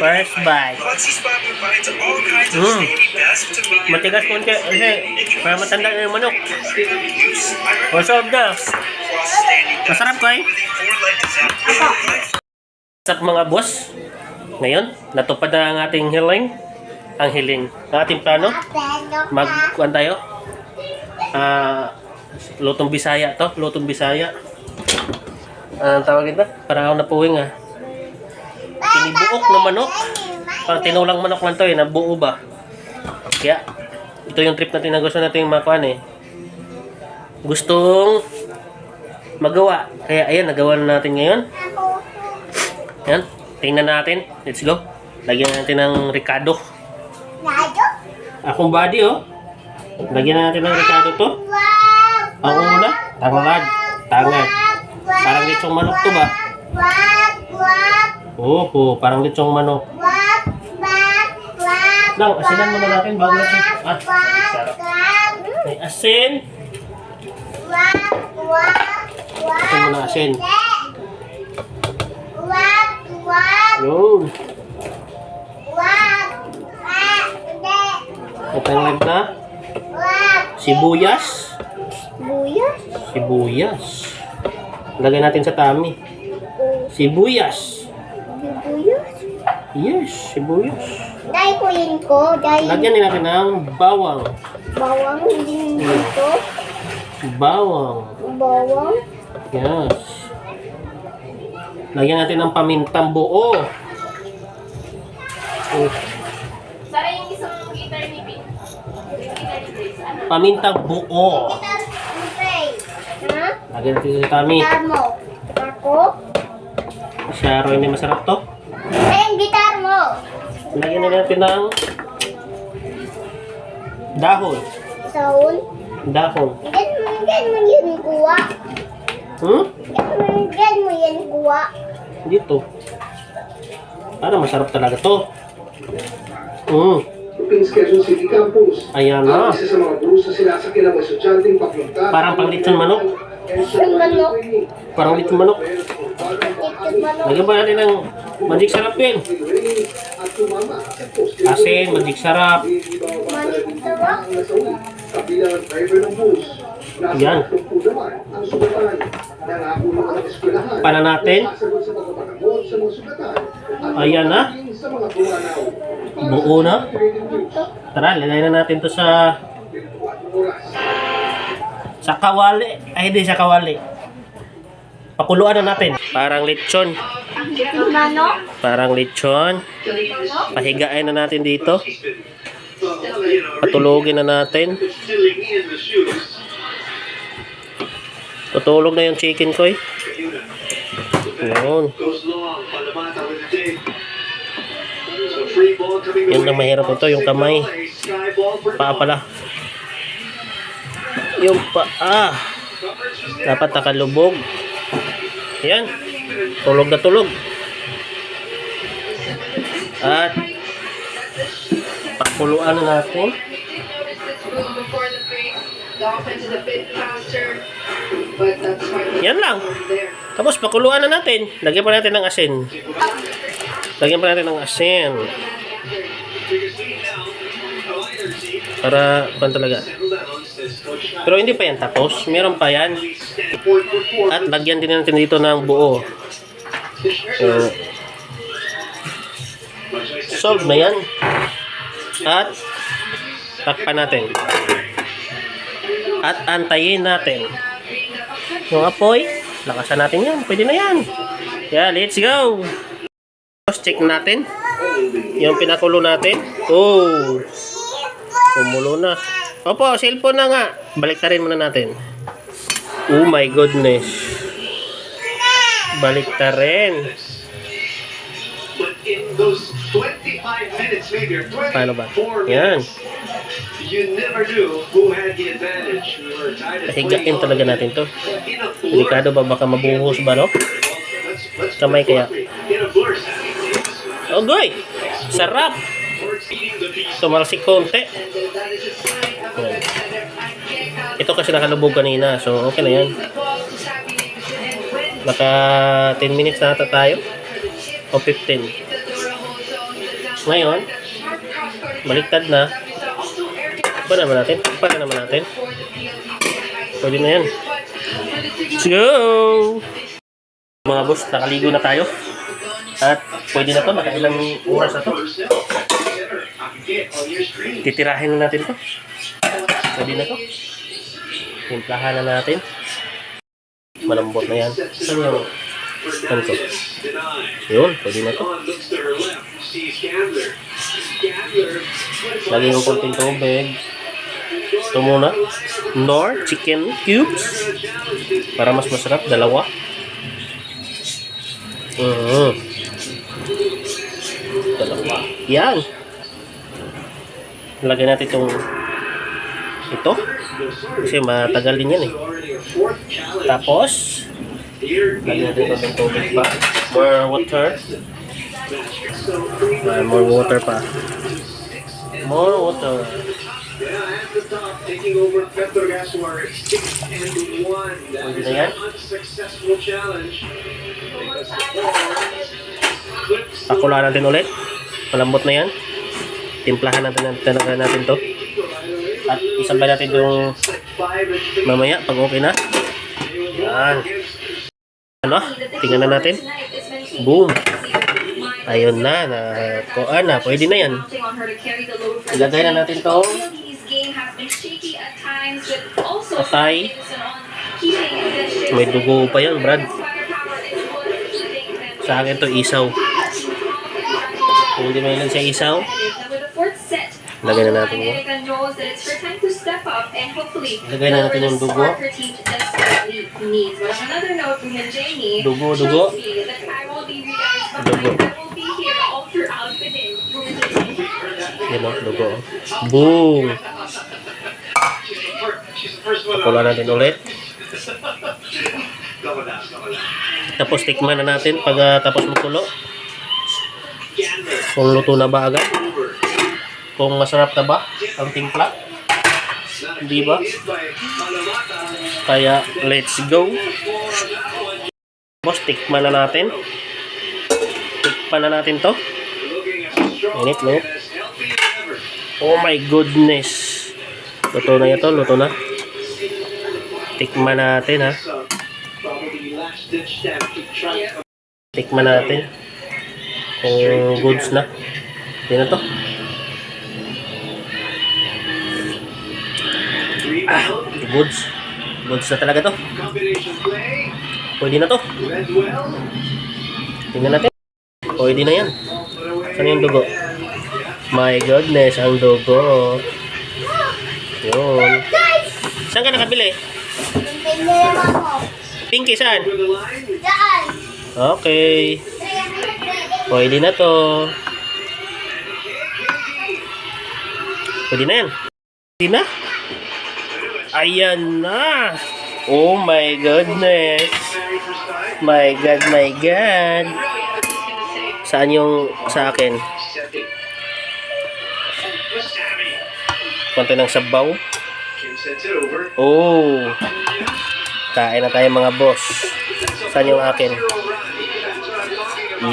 First bite. Mm. your Matigas konti kasi para matanda na yung manok. Masarap na. Masarap ko eh. What's up mga boss? Ngayon, natupad na ang ating hiling. Ang hiling. Ang ating plano. Mag, kuhan tayo. Ah, lutong bisaya to. Lutong bisaya. Anong tawag ito? Parang ako napuwing ah. Tinibuok na manok. Parang tinulang manok lang to eh. Nabuo ba? Kaya, ito yung trip natin na gusto natin makuhan eh. Gustong magawa. Kaya ayan, nagawa na natin ngayon. Yan. Tingnan natin. Let's go. Lagyan natin ng Ricardo. Akong body, oh. Lagyan natin ng Ricardo to. Ang una, tangad. Tangad. Parang litsong manok to ba? Opo, parang litsong manok. Lang, asinan muna natin bago natin. Ah, sarap. May asin. Ito muna asin. Yun. Matangad na. Sibuyas. Buyas? Sibuyas. Lagay natin sa tami. Sibuyas. Yes, sibuyas. Dahil ko dahil Lagyan din natin ng bawang. bawang din dito. Bawang. Bawang. Yes. Lagyan natin ng pamintang buo. Oh, Sara yung isang guitar ni Pin. Ano? Pamintang buo. Ha? Lagyan natin sa tami. Gitar mo. Ako? Masyaro hindi masarap to. Ay, ang. Lagyan din natin ng dahon. Saul. Dahon. Diyan mo, yun kuha. Hmm? Diyan mo, yan kuha. Dito. Para masarap talaga to. Hmm. Ping Quezon City Campus. Ayan na. Ang isa sa mga bus na sinasakyan ng estudyanteng papunta. Parang panglitson manok. Lechon manok. Parang lito manok. Lechon manok. Lagyan pa natin ng magic sarap yun. Asin, magic sarap. Manok sarap. Yan. Pana natin. Ayan na. Buo na. Tara, lagay na natin to sa. Sa kawali. Ay, hindi sa kawali. Pakuluan na natin. Parang lechon. Manok. Parang lechon. Pahigain na natin dito. Patulogin na natin. Tutulog na yung chicken ko eh. Yun. Yun ang mahirap ito, yung kamay. Paa pala. Yung paa. Dapat nakalubog. Yan. Tulog na tulog. At pakuluan na natin. Yan lang. Tapos pakuluan na natin. Lagyan pa natin ng asin. Lagyan pa natin ng asin. Para pan talaga. Pero hindi pa yan tapos. Meron pa yan. At lagyan din natin dito ng buo. So, solve na yan. At takpan natin. At antayin natin. Yung apoy, lakasan natin yan. Pwede na yan. Yeah, let's go. Tapos check natin. Yung pinakulo natin. Oh. Kumulo na. Opo, cellphone na nga. Balik rin muna natin. Oh my goodness. Balik rin. But in those 25 minutes, maybe or 24 Paano ba? Yan. you never knew who had the advantage. 20. talaga natin to. Delikado ba baka mabuhos ba no? Kamay kaya. Oh, goy! Sarap! Tumalsik konti. Yan. Ito kasi nakalubog kanina, so okay na yan. Naka 10 minutes na ata tayo. O 15. Ngayon, baliktad na. Pa naman natin. Pa naman natin. Pwede na yan. Let's go! Mga boss, nakaligo na tayo. At pwede na to, nakailang oras na to. Titirahin na natin to. Pwede na to. Timplahan na natin. Malambot na yan. Ano yung... Ano to? Yun, pwede na to. Lagyan ng konting tubig. Ito muna. Nor chicken cubes. Para mas masarap. Dalawa. Mhm. Dalawa. Yan. Lagyan natin itong ito. Kasi matagal din yan eh. Tapos, lagyan natin ito ng tubig pa. More water. Ah, more water pa. More water. Taking over Petrogas were 6 and 1. That is an unsuccessful challenge. Pakulaan natin ulit. Malambot na yan. Timplahan natin natin, natin to. At isabay natin yung 5 and mamaya pag okay na. Yan. Ano? Tingnan na natin. Boom. Ayun na. na kuan na. Pwede na yan. Ilagay na natin to. Patay. May dugo pa yan, Brad. Sa akin to isaw. Kung hindi may ilan siya isaw, lagay na natin yun. Lagay na natin yung dugo. Dugo, dugo. Dugo. Yan o, dugo. Boom! Pakula natin ulit. Tapos tikman na natin pag ah, tapos makulo. Kung luto na ba agad. Kung masarap na ba ang timpla. Di ba? Kaya let's go. Tapos tikman na natin. Tikman na natin to. Init, no? Oh my goodness. Luto na ito, luto na. Tikman natin ha. Tikman natin. Kung goods na. Yan na to. Rebound. Goods. Goods na talaga to. Pwede na to. Tingnan natin. Pwede na yan. Saan yung dugo? My goodness, ang dugo. Yun. Saan ka nakabili? Pinky, saan? Daan. Okay. Pwede na to. Pwede na yan. Pwede na. Ayan na. Oh my goodness. My God, my God. Saan yung sa akin? Konti ng sabaw. Oh. Kain na tayo mga boss. Saan yung akin?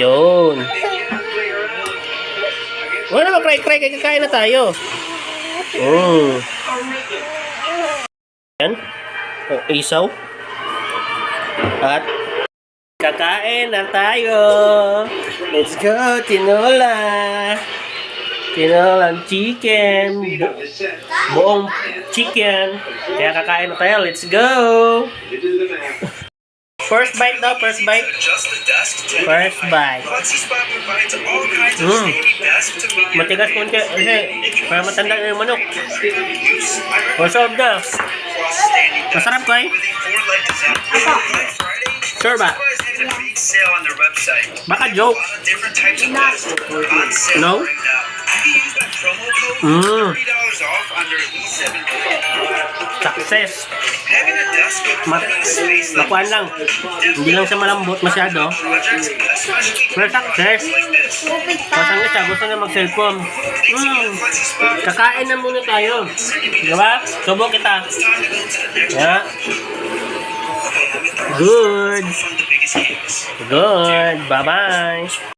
Yun. Wala na cry-cry. Kakain na tayo. Mm. Yan. Oh, isaw. At kakain na tayo. Let's go, tinola. Tinolang chicken. Buong chicken. Kaya kakain na tayo. Let's go. You do the math. First bite daw, first bite. First bite. Mm. your Matigas konti. Kasi para matanda na yung manok. I Masarap na. Masarap ko eh. Sure ba? Baka joke. No? Promo code Mm. $30 off their E7 Success. Having a desk with Ma plenty of space like makuhan lang. Hindi lang siya malambot masyado. Pero success. like this. Tapos ang isa, gusto na mag-cellphone. Mm. Kakain na muna tayo. Diba? Subo kita. Yeah. Good. Good. Bye-bye.